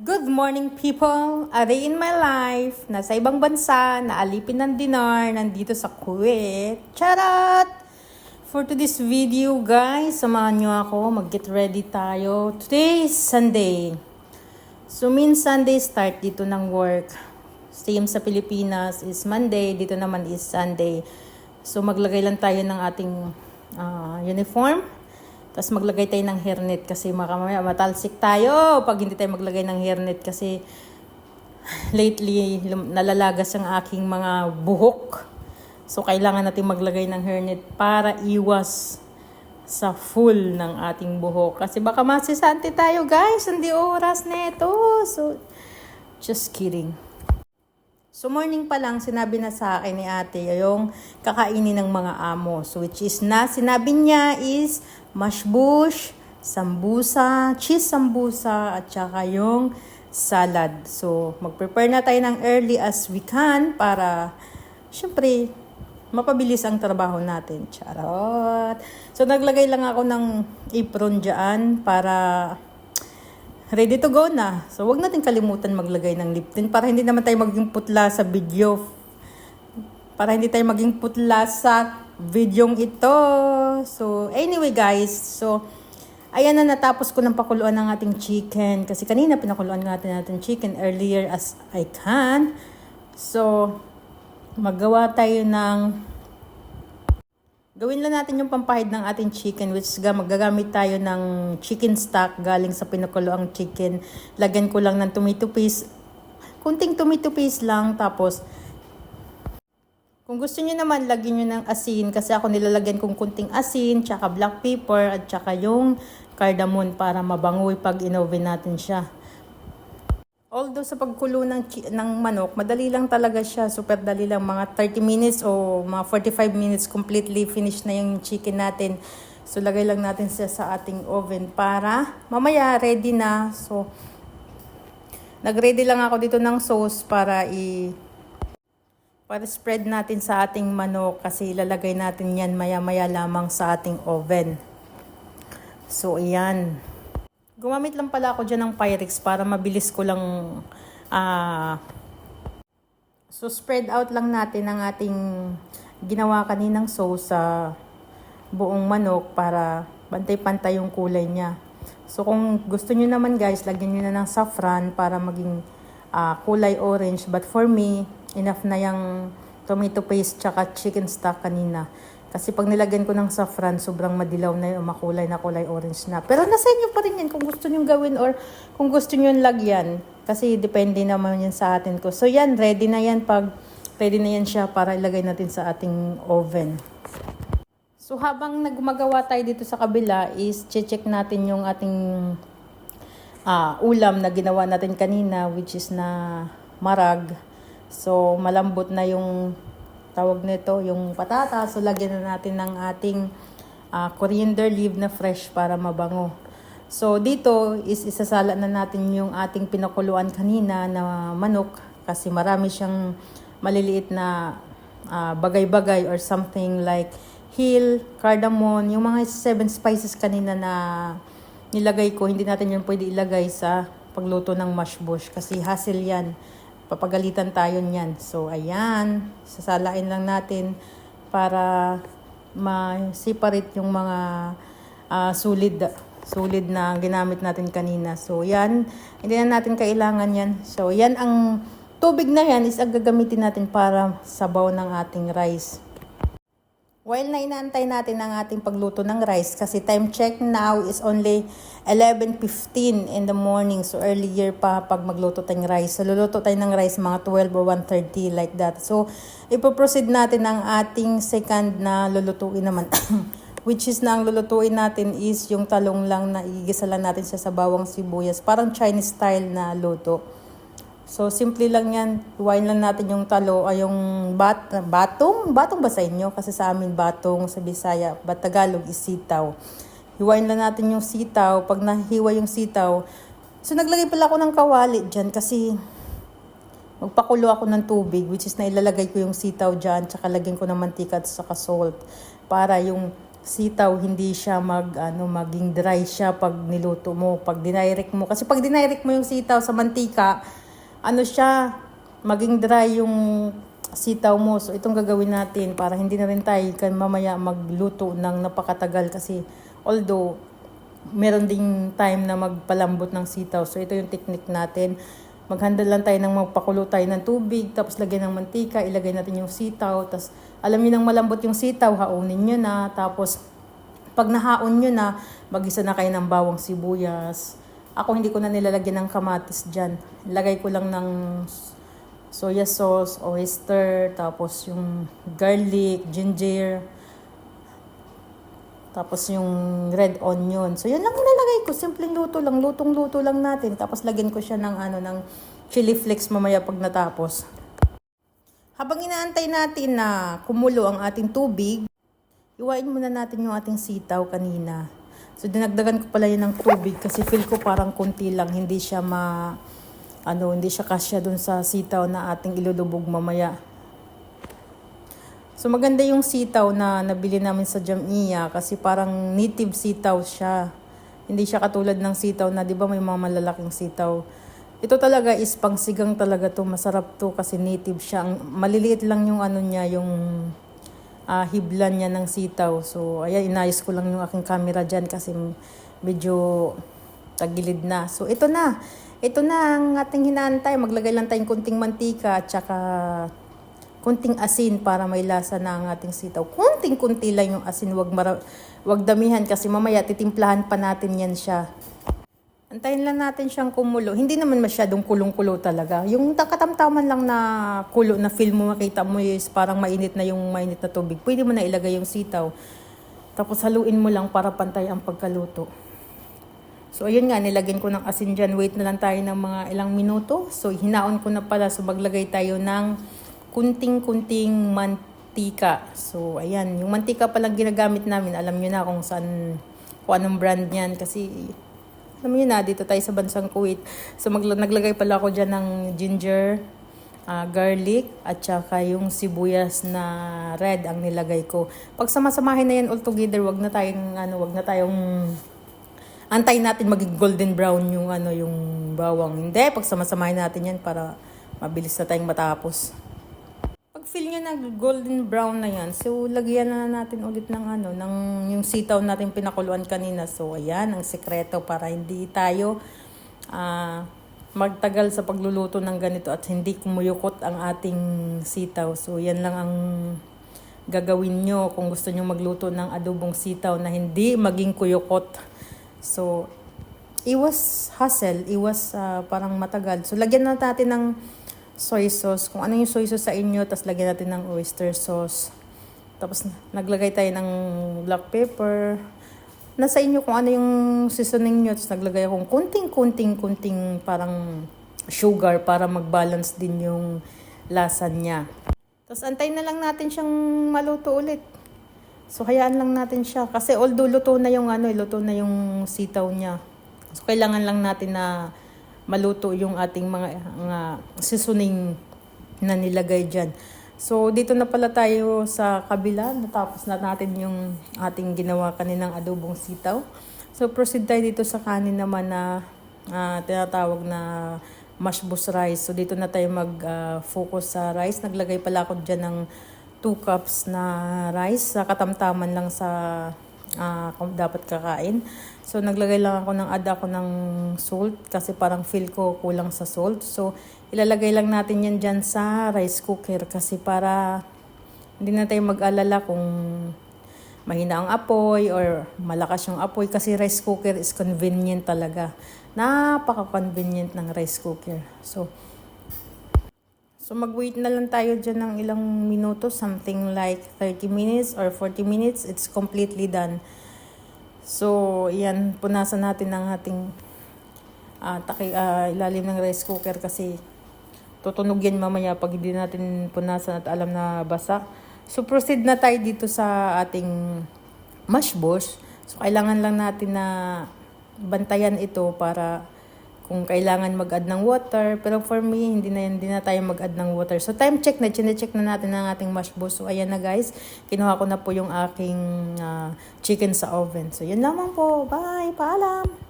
Good morning people! A day in my life, nasa ibang bansa, naalipin ng dinar, nandito sa Kuwait. Charot! For today's video guys, samahan nyo ako, mag-get ready tayo. Today is Sunday. So mean Sunday start dito ng work. Same sa Pilipinas is Monday, dito naman is Sunday. So maglagay lang tayo ng ating ah, uniform. Tapos maglagay tayo ng hairnet kasi makamaya matalsik tayo pag hindi tayo maglagay ng hairnet kasi lately nalalagas ang aking mga buhok. So kailangan natin maglagay ng hairnet para iwas sa full ng ating buhok. Kasi baka masisante tayo guys, hindi oras neto. So just kidding. So morning pa lang, sinabi na sa akin ni ate yung kakainin ng mga amo. So which is na, sinabi niya is mashbush, sambusa, cheese sambusa, at saka yung salad. So mag-prepare na tayo ng early as we can para, syempre, mapabilis ang trabaho natin. Charot! So naglagay lang ako ng apron dyan para ready to go na. So, wag natin kalimutan maglagay ng lip tint para hindi naman tayo maging putla sa video. Para hindi tayo maging putla sa videong ito. So, anyway guys, so, ayan na natapos ko ng pakuluan ng ating chicken. Kasi kanina pinakuluan natin natin chicken earlier as I can. So, magawa tayo ng Gawin lang natin yung pampahid ng ating chicken which magagamit tayo ng chicken stock galing sa pinukuloang chicken. Lagyan ko lang ng tomato paste. Kunting tomato paste lang tapos kung gusto niyo naman lagyan niyo ng asin kasi ako nilalagyan kong kunting asin, tsaka black pepper at tsaka yung cardamom para mabangoy pag inoven natin siya. Although sa pagkulo ng, ng manok, madali lang talaga siya. Super dali lang. Mga 30 minutes o mga 45 minutes completely finish na yung chicken natin. So, lagay lang natin siya sa ating oven para mamaya ready na. So, nag-ready lang ako dito ng sauce para i para spread natin sa ating manok kasi ilalagay natin yan maya-maya lamang sa ating oven. So, ayan. Gumamit lang pala ako dyan ng Pyrex para mabilis ko lang ah so spread out lang natin ang ating ginawa kaninang sauce sa buong manok para pantay-pantay yung kulay niya. So kung gusto niyo naman guys, lagyan niyo na ng saffron para maging ah, kulay orange. But for me, enough na yung tomato paste tsaka chicken stock kanina. Kasi pag nilagyan ko ng saffron, sobrang madilaw na yung makulay na kulay orange na. Pero nasa inyo pa rin yan kung gusto nyo gawin or kung gusto nyo lagyan. Kasi depende naman yan sa atin ko. So yan, ready na yan pag ready na yan siya para ilagay natin sa ating oven. So habang nagmagawa tayo dito sa kabila is check natin yung ating ah, ulam na ginawa natin kanina which is na marag. So malambot na yung tawag nito, yung patata. So lagyan na natin ng ating ah, coriander leaf na fresh para mabango. So dito is isasala na natin yung ating pinakuluan kanina na manok kasi marami siyang maliliit na ah, bagay-bagay or something like hill, cardamom, yung mga seven spices kanina na nilagay ko, hindi natin yun pwede ilagay sa pagluto ng mashbush kasi hassle yan. Papagalitan tayo niyan. So, ayan. Sasalain lang natin para ma-separate yung mga ah, sulid sulid na ginamit natin kanina. So, yan. Hindi na natin kailangan yan. So, yan ang tubig na yan is ang gagamitin natin para sabaw ng ating rice. While na inaantay natin ang ating pagluto ng rice, kasi time check now is only 11.15 in the morning. So, earlier pa pag magluto tayong rice. So, luluto tayo ng rice mga 12 or 1.30 like that. So, ipoproceed natin ang ating second na lulutuin naman. Which is na ang lulutuin natin is yung talong lang na igigisa lang natin siya sa bawang sibuyas. Parang Chinese style na luto. So, simple lang yan. Iwain lang natin yung talo, ay yung bat, batong. Batong ba sa inyo? Kasi sa amin batong sa Bisaya. But Tagalog is sitaw. Hiwain lang natin yung sitaw. Pag nahiwa yung sitaw, so naglagay pala ako ng kawali dyan kasi magpakulo ako ng tubig which is nailalagay ko yung sitaw dyan tsaka lagyan ko ng mantika at saka salt para yung sitaw hindi siya mag ano maging dry siya pag niluto mo, pag dinirect mo kasi pag dinirect mo yung sitaw sa mantika, ano siya maging dry yung sitaw mo. So itong gagawin natin para hindi na rin tayo kan mamaya magluto ng napakatagal kasi although meron ding time na magpalambot ng sitaw. So ito yung technique natin. Maghanda lang tayo ng magpakulo tayo ng tubig, tapos lagyan ng mantika, ilagay natin yung sitaw, tapos alam niyo nang malambot yung sitaw, haunin niyo na, tapos pag nahaon nyo na, magisa na kayo ng bawang sibuyas. Ako hindi ko na nilalagyan ng kamatis dyan. Lagay ko lang ng soya sauce, oyster, tapos yung garlic, ginger, tapos yung red onion. So, yun lang nilalagay ko. Simpleng luto lang. Lutong-luto lang natin. Tapos, lagyan ko siya ng, ano, ng chili flakes mamaya pag natapos. Habang inaantay natin na kumulo ang ating tubig, iwain muna natin yung ating sitaw kanina. So, dinagdagan ko pala yun ng tubig kasi feel ko parang konti lang. Hindi siya ma... Ano, hindi siya kasya dun sa sitaw na ating ilulubog mamaya. So maganda yung sitaw na nabili namin sa Jamia kasi parang native sitaw siya. Hindi siya katulad ng sitaw na 'di ba may mga malalaking sitaw. Ito talaga is pangsigang talaga to, masarap to kasi native siya. Maliliit lang yung ano niya, yung ah, hiblan niya ng sitaw. So ayan inayos ko lang yung aking camera diyan kasi medyo tagilid na. So ito na. Ito na ang ating hinantay. Maglagay lang tayong kunting mantika at saka kunting asin para may lasa na ang ating sitaw. Kunting-kunti lang yung asin, wag, mara- wag damihan kasi mamaya titimplahan pa natin yan siya. Antayin lang natin siyang kumulo. Hindi naman masyadong kulong-kulo talaga. Yung katamtaman lang na kulo na feel mo makita mo is parang mainit na yung mainit na tubig. Pwede mo na ilagay yung sitaw. Tapos haluin mo lang para pantay ang pagkaluto. So, ayun nga, nilagyan ko ng asin dyan. Wait na lang tayo ng mga ilang minuto. So, hinaon ko na pala. So, maglagay tayo ng kunting-kunting mantika. So, ayan. Yung mantika palang ginagamit namin. Alam nyo na kung saan, kung anong brand niyan. Kasi, alam nyo na, dito tayo sa bansang Kuwait. So, magla- naglagay pala ako dyan ng ginger, ah, garlic, at saka yung sibuyas na red ang nilagay ko. Pag sama-samahin na yan all together, wag na tayong, ano, wag na tayong antay natin maging golden brown yung ano yung bawang. Hindi, pag samasamahin natin yan para mabilis na tayong matapos. Feel nyo na golden brown na yan, so lagyan na natin ulit ng ano, ng yung sitaw natin pinakuluan kanina. So ayan, ang sekreto para hindi tayo ah, magtagal sa pagluluto ng ganito at hindi kumuyukot ang ating sitaw. So yan lang ang gagawin nyo kung gusto nyo magluto ng adobong sitaw na hindi maging kuyukot. So, iwas hassle, iwas ah, parang matagal. So, lagyan na natin ng soy sauce. Kung ano yung soy sauce sa inyo, tapos lagyan natin ng oyster sauce. Tapos, naglagay tayo ng black pepper. Nasa inyo kung ano yung seasoning nyo. Tapos, naglagay akong kunting-kunting-kunting parang sugar para mag-balance din yung lasa niya. Tapos, antayin na lang natin siyang maluto ulit. So, hayaan lang natin siya. Kasi although luto na yung ano, eh, luto na yung sitaw niya. So, kailangan lang natin na maluto yung ating mga, mga seasoning na nilagay dyan. So, dito na pala tayo sa kabila. Natapos na natin yung ating ginawa kaninang adobong sitaw. So, proceed tayo dito sa kanin naman na ah, tinatawag na mashbus rice. So, dito na tayo mag-focus sa rice. Naglagay pala ako dyan ng 2 cups na rice sa katamtaman lang sa kung dapat kakain. So, naglagay lang ako ng add ako ng salt kasi parang feel ko kulang sa salt. So, ilalagay lang natin yan dyan sa rice cooker kasi para hindi na tayo mag-alala kung mahina ang apoy or malakas yung apoy kasi rice cooker is convenient talaga. Napaka-convenient ng rice cooker. So, So mag-wait na lang tayo dyan ng ilang minuto, something like 30 minutes or 40 minutes, it's completely done. So, yan, punasan natin ang ating ah, taki, ah, ilalim ng rice cooker kasi tutunog yan mamaya pag hindi natin punasan at alam na basa. So, proceed na tayo dito sa ating mash bush. So, kailangan lang natin na bantayan ito para kung kailangan mag-add ng water. Pero for me, hindi na, hindi na tayo mag-add ng water. So time check na, chine-check na natin ang ating mash booth. So ayan na guys, kinuha ko na po yung aking ah, chicken sa oven. So yun lamang po. Bye! Paalam!